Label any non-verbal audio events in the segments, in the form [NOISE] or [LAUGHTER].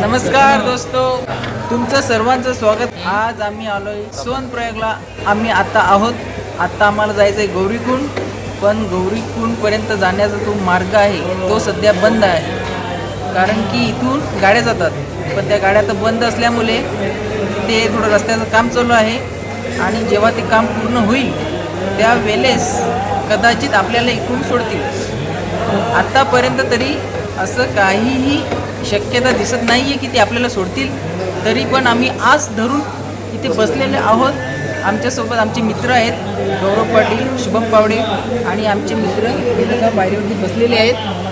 नमस्कार दोस्तो तुमचं सर्वांचं स्वागत. आज आम्ही आलोय सोनप्रयागला. आम्ही आता आहोत. आता आम्हाला जायचं आहे गौरीकुंड पण गौरीकुंडपर्यंत जाण्याचा जो मार्ग आहे तो सध्या बंद आहे. कारण की इथून गाड्या जातात पण त्या गाड्या तर बंद असल्यामुळे ते थोडं रस्त्याचं काम चालू आहे. आणि जेव्हा ते काम पूर्ण होईल त्यावेळेस कदाचित आपल्याला इकडून सोडतील. आत्तापर्यंत तरी असं काहीही शक्यता दिसत नाही आहे की ते आपल्याला सोडतील. तरी पण आम्ही आज धरून इथे बसलेले आहोत. आमच्यासोबत आमचे मित्र आहेत गौरव पाटील शुभम पावडे आणि आमचे मित्र इथे का बाहेरवरती बसलेले आहेत.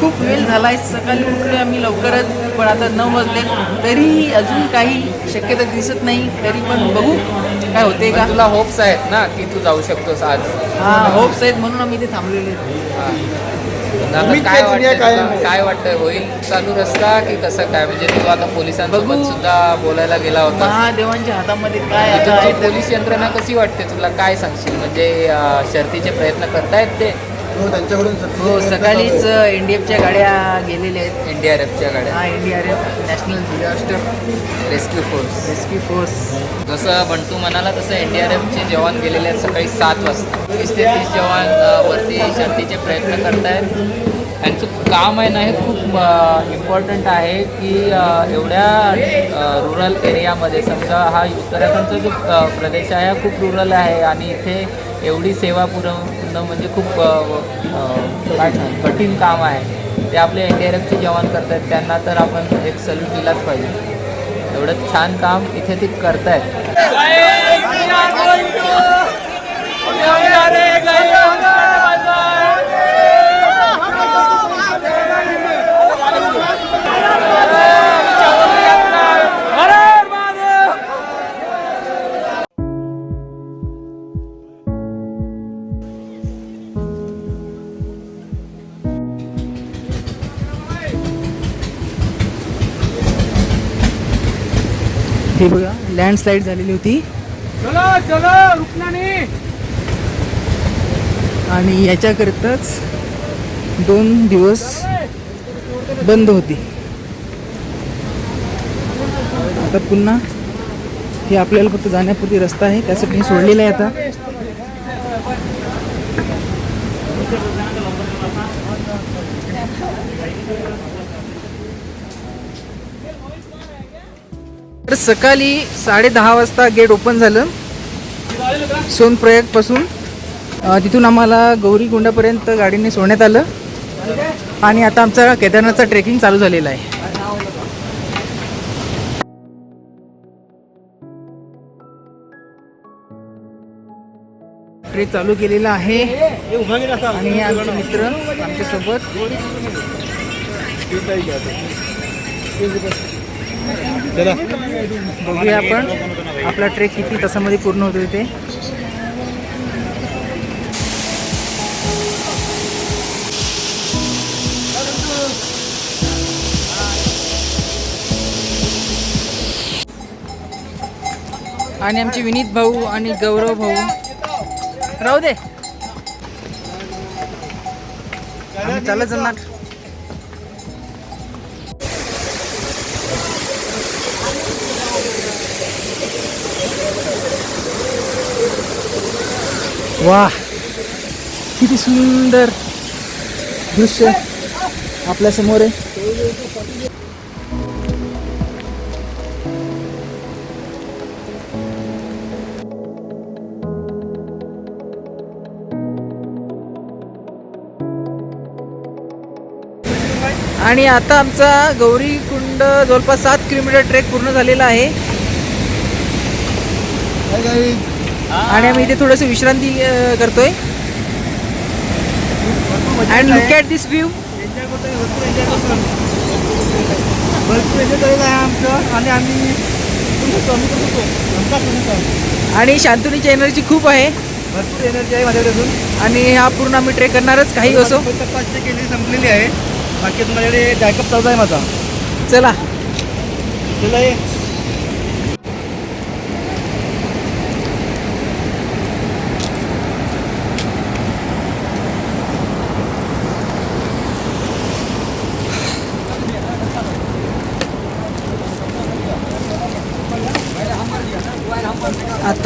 खूप वेळ झाला आहे सकाळी उठलो आम्ही लवकरच पण आता नऊ वाजले तरीही अजून काही शक्यता दिसत नाही तरी पण बघू काय होते का. तुला होप्स आहेत ना की तू जाऊ शकतोस आज? हा होप्स आहेत म्हणून आम्ही इथे थांबलेले काय वाटतं तुला? काय वाटतं होईल चालू रस्ता की कसं काय? म्हणजे तू आता पोलिसांसोबत बघू. सुद्धा बोलायला गेला होता. महादेवांच्या हातामध्ये काय आता आहे तुमची तर- पोलीस यंत्रणा कशी वाटते तुला? काय सांगशील? म्हणजे अं, शर्तीचे प्रयत्न करतायत ते? हो त्यांच्याकडून हो सकाळीच एन डी एफच्या गाड्या गेलेल्या आहेत. एनडीआरएफच्या गाड्या. हा N D R F national disaster rescue force. Rescue force. जसं बंटू म्हणाला तसं एन डी आर एफचे जवान गेलेले आहेत सकाळी सात वाजता. तीस ते तीस जवान वरती शर्तीचे प्रयत्न करतायत. त्यांचं काम आहे ना हे खूप इम्पॉर्टंट आहे की एवढ्या रुरल एरियामध्ये समजा हा उत्तराखंडचा जो प्रदेश आहे हा खूप रुरल आहे. आणि इथे एवढी सेवा पुरवणं म्हणजे खूप काय कठीण काम आहे. ते आपले एन डी आर एफचे जवान करतात त्यांना तर आपण एक सल्यूट दिलाच पाहिजे. एवढं छान काम इथे ते करतायत. हे बघा लँडस्लाईड झालेली होती. आणि याच्याकरिताच दोन दिवस बंद होती. आता पुन्हा हे आपल्याला फक्त जाण्यापुरती रस्ता आहे त्यासाठी सोडलेलं आहे आता. तर सकाळी साडे दहा वाजता गेट ओपन झालं. सोनप्रयागपासून तिथून आम्हाला गौरीगुंडापर्यंत गाडीने सोडण्यात आलं. आणि आता आमचा केदारनाथचा ट्रेकिंग चालू झालेला आहे. ट्रेक चालू केलेला आहे. आणि आमचे मित्र आमच्यासोबत. बघूया आपण. आपला ट्रेक किती तासामध्ये पूर्ण होतो इथे आणि आमचे विनीत भाऊ आणि गौरव भाऊ. राहू दे. चालत जाणार. वा. किती सुंदर. दृश्य. आपल्यासमोर आहे. आणि आता आमचा गौरी कुंड जवळपास सात किलोमीटर ट्रेक पूर्ण झालेला आहे. आणि आम्ही इथे थोडंसं विश्रांती करतोय. And look at this view आणि आम्ही. आणि शांतुनीची एनर्जी खूप आहे. भरपूर एनर्जी आहे माझ्याकडे आणि हा पूर्ण आम्ही ट्रेक करणारच काही असो. पाचशे केली संपलेली आहे बाकी अजून माझ्याकडे जॅकअप चालू आहे माझा. चला. चला ये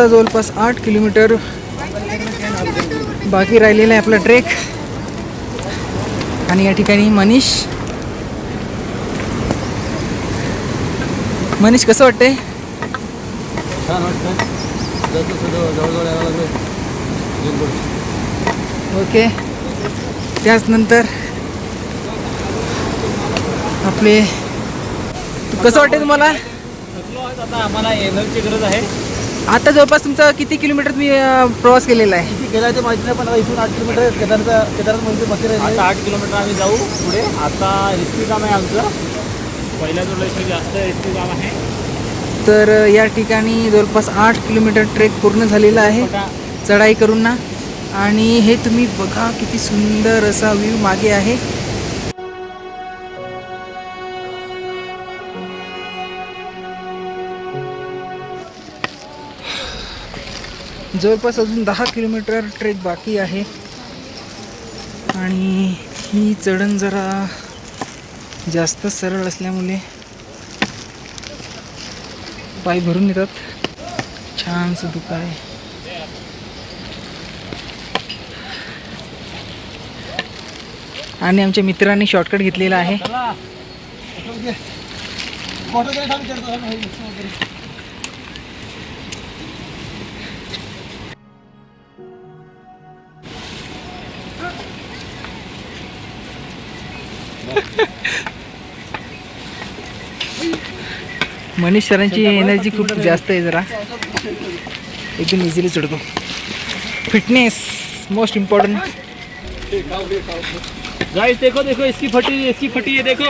आत्ता जवळपास आठ किलोमीटर बाकी राहिलेला आहे आपला ट्रेक. आणि या ठिकाणी मनीष. मनीष कसं वाटतंय? ओके. त्याचनंतर आपले कसं वाटते तुम्हाला? आम्हाला एनर्जी गरज आहे. आता जवळपास तुमचा किती किलोमीटर तुम्ही अं, प्रवास केलेला आहे? किती गेला ते माहिती नाही पण आता इथून आठ किलोमीटर केदारचं केदारनाथ मंदिर मंदिर आहे. आता आठ किलोमीटर आम्ही जाऊ पुढे. आता एस काम आहे आमचं. पहिल्या जोडल्याशिवाय जास्त एस काम आहे. तर अं, या ठिकाणी जवळपास आठ किलोमीटर ट्रेक पूर्ण झालेला आहे. चढाई करून ना. आणि हे तुम्ही बघा किती सुंदर असा व्ह्यू मागे आहे. जवळपास अजून दहा किलोमीटर ट्रेक बाकी आहे. आणि ही चढण जरा जास्त सरळ असल्यामुळे पाय भरून येतात. छानसं दुःख आहे. आणि आमच्या मित्रांनी शॉर्टकट घेतलेला आहे. मनीष सरांची एनर्जी खूप जास्त आहे जरा. एकदम इझिली चढतो. फिटनेस मोस्ट इम्पॉर्टंट गाइस देखो देखो इसकी फटी इसकी फटी है देखो.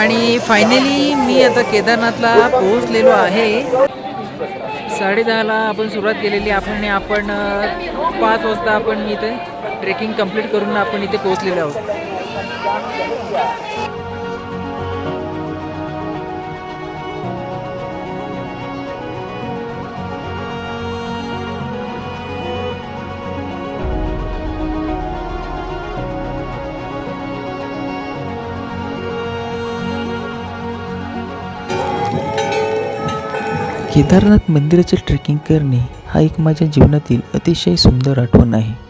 आणि फायनली मी आता केदारनाथला पोहोचलेलो आहे. साडेदहाला आपण सुरुवात केलेली आपण आपण पाच वाजता आपण मी इथे ट्रेकिंग कंप्लीट करून आपण इथे पोहोचलेलो आहोत. केदारनाथ मंदिराचे ट्रेकिंग करणे हा एक माझ्या जीवनातील अतिशय सुंदर आठवण आहे.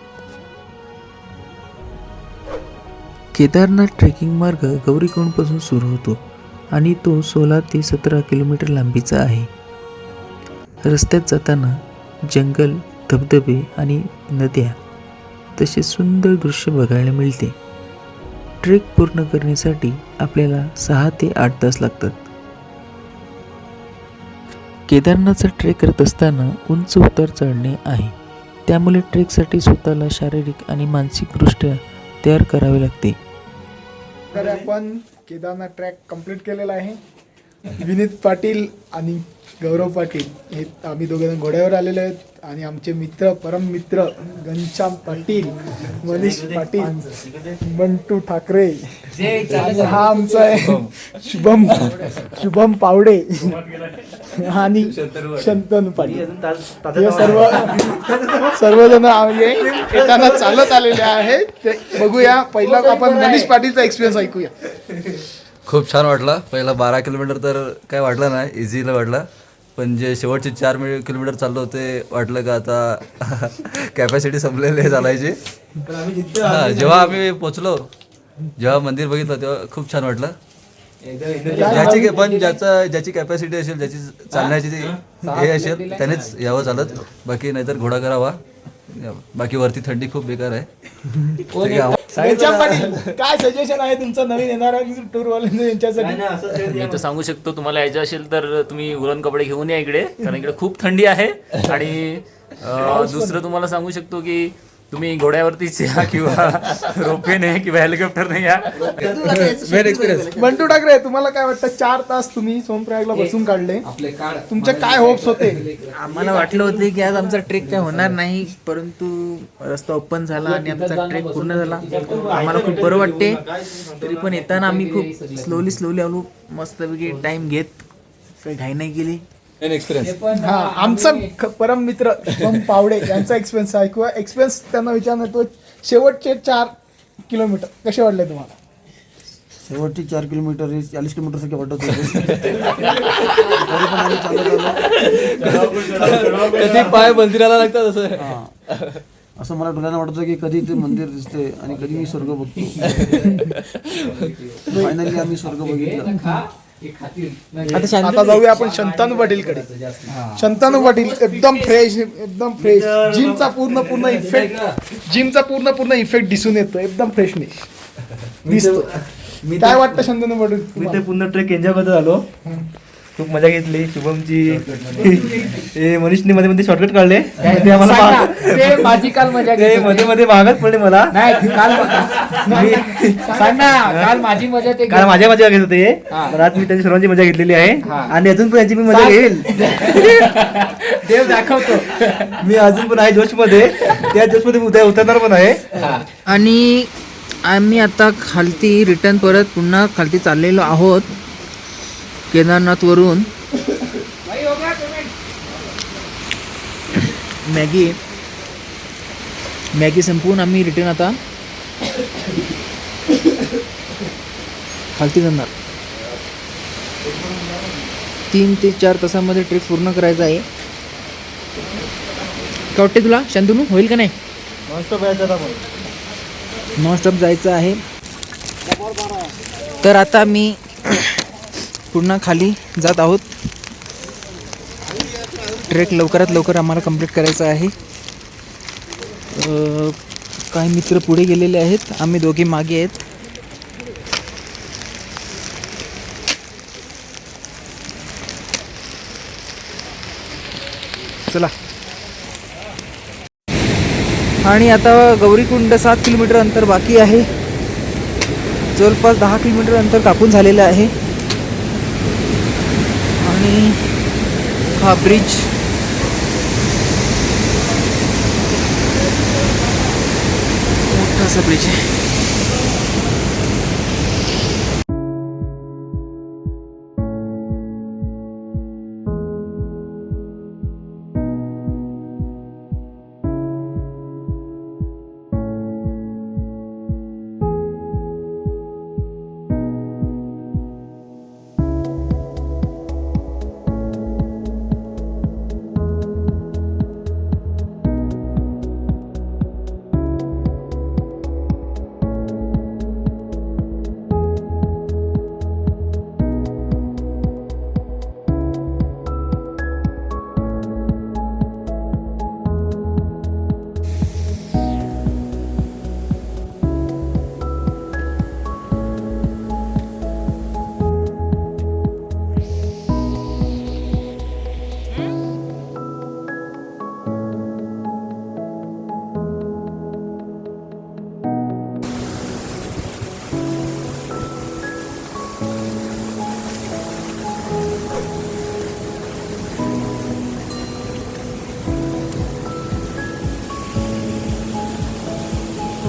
केदारनाथ ट्रेकिंग मार्ग गौरीकुंडपासून सुरू होतो आणि तो सोळा ते सतरा किलोमीटर लांबीचा आहे. रस्त्यात जाताना जंगल धबधबे आणि नद्या तसे सुंदर दृश्य बघायला मिळते. ट्रेक पूर्ण करण्यासाठी आपल्याला सहा ते आठ तास लागतात. केदारनाथचा ट्रेक करत असताना उंच उतार चढणे आहे. त्यामुळे ट्रेकसाठी स्वतःला शारीरिक आणि मानसिकदृष्ट्या तयार करावे लागते. तर आपण केदारनाथ ट्रॅक कंप्लीट केलेला आहे. विनीत पाटील आणि गौरव पाटील हे आम्ही दोघे जण घोड्यावर आलेले आहेत आणि आमचे मित्र परम मित्र घनश्याम पाटील मनीष पाटील बंटू ठाकरे. हा आमचा आहे शुभम शुभम पावडे आणि शंतनू पाटील. हे सर्व सर्वजण आम्ही येताना चालत आलेले आहेत. ते बघूया. पहिला आपण मनीष पाटीलचा एक्सपिरियन्स ऐकूया. खूप छान वाटला. पहिला बारा किलोमीटर तर काय वाटलं नाही इझीला वाटला. पण जे शेवटचे चार मि किलोमीटर चाललो होते वाटलं का आता [LAUGHS] कॅपॅसिटी संपलेली चालायची. हा, जेव्हा आम्ही पोचलो जेव्हा मंदिर बघितलं तेव्हा खूप छान वाटलं. ज्याची पण ज्याचा ज्याची कॅपॅसिटी असेल ज्याची चालण्याची ती हे असेल त्यानेच यावं चालत. बाकी नाहीतर घोडा करावा. बाकी वरती थंडी खूप बेकार आहे. [LAUGHS] काय सजेशन आहे तुमचं? नवीन येणाऱ्या टूर यांच्यासाठी? मी तर सांगू शकतो तुम्हाला यायचं असेल तर तुम्ही उलन कपडे घेऊन या इकडे कारण इकडे खूप थंडी आहे. आणि दुसरं तुम्हाला सांगू शकतो की तुम्ही घोड्यावरतीच या किंवा रोपवेने किंवा हेलिकॉप्टरने या. बंटू ठाकरे तुम्हाला काय वाटतं? चार तास तुम्ही सोनप्रयागला बसून काढले. तुमचे काय होप्स होते? आम्हाला वाटलं होतं की आज आमचा ट्रेक काय होणार नाही परंतु रस्ता ओपन झाला आणि आमचा ट्रेक पूर्ण झाला. आम्हाला खूप बरं वाटते. तरी पण येताना आम्ही खूप स्लोली स्लोली आलो. मस्तपैकी टाइम घेत. काही घाई नाही केली. हा आमचा ख- परम मित्र शुभम पावडे यांचा एक्सपिरियन्स ऐकूया. एक्सपिरियन्स त्यांना विचारणार तो शेवटचे चार किलोमीटर कसे वाटले तुम्हाला? शेवटची चार किलोमीटर हे चाळीस किलोमीटर सारखे वाटत होते. तरी पण आम्ही चालत आलो. कधी पाय मंदिराला लागतात असं. हा. असं मला डोळ्यानं वाटत होतं की कधी ते मंदिर दिसते आणि कधी मी स्वर्ग बघतो. [LAUGHS] फायनली आम्ही स्वर्ग बघितलं. आता जाऊया आपण शंतानू पाटीलकडे. शंतानू पाटील एकदम फ्रेश एकदम फ्रेश जिमचा पूर्ण पूर्ण इफेक्ट जिमचा पूर्ण पूर्ण इफेक्ट दिसून येतो. एकदम फ्रेशनेस दिसतो. काय वाटतं शंतनू पाटील मी ते? पूर्ण ट्रेक एन्जॉय करत आलो. खूप मजा घेतली. शुभमची हे मनीषने मध्ये मध्ये शॉर्टकट काढले. माझी काल मजा. मध्ये मध्ये मागत पडले मला. नाही काल सांग ना काल माझी मजा ते काल माझ्या मजा घेत होते. पण आज मी त्यांची सर्वांची मजा घेतलेली आहे. आणि अजून पण यांची मी मजा. घेईल. [LAUGHS] देव दाखवतो. मी अजून पण आहे जोशमध्ये त्या जोशमध्ये उद्या उतरणार पण आहे. आणि आम्ही आता खालती रिटर्न परत पुन्हा खालती चाललेलो आहोत. केदारनाथवरून मॅगी मॅगी संपवून आम्ही रिटर्न आता खालती जाणार. तीन ते चार तासामध्ये ट्रिप पूर्ण करायचा आहे. काय वाटते तुला? शांतनू होईल का नाही? नॉनस्टॉप जायचं आहे. तर आता मी पुन्हा खाली जात आहोत. ट्रेक लवकरात लवकर आम्हाला कंप्लीट करायचं आहे. काही मित्र पुढे गेलेले आहेत. आम्ही दोघे मागे आहेत. चला. आणि आता गौरीकुंड सात किलोमीटर अंतर बाकी आहे. जवळपास दहा किलोमीटर अंतर कापून झालेलं आहे. आणि हा ब्रिज मोठासा ब्रिज आहे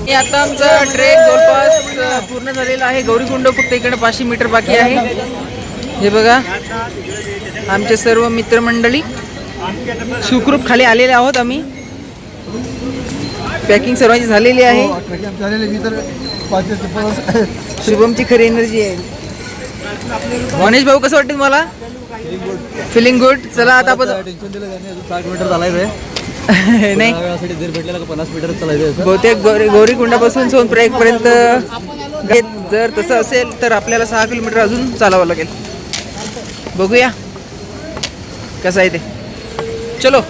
आणि आता आमचा ट्रेक जवळपास पूर्ण झालेला आहे. गौरीकुंड फक्त इकडे पाचशे मीटर बाकी आहे. हे बघा आमचे सर्व मित्रमंडळी. सुखरूप खाली आलेले आहोत आम्ही. पॅकिंग सर्वांची झालेली आहे. पाच शुभमची खरी एनर्जी आहे. गणेश भाऊ कसं वाटतं तुम्हाला? फिलिंग गुड चला आता आपण मीटर आहे [LAUGHS] नाही. दीड भेटलेला पन्नास मीटर चालायचं बहुतेक गौरी गौरीकुंडापासून सोनप्रयाग पर्यंत जर तसं असेल तर आपल्याला सहा किलोमीटर अजून चालावं लागेल. बघूया. कसं आहे ते. चलो.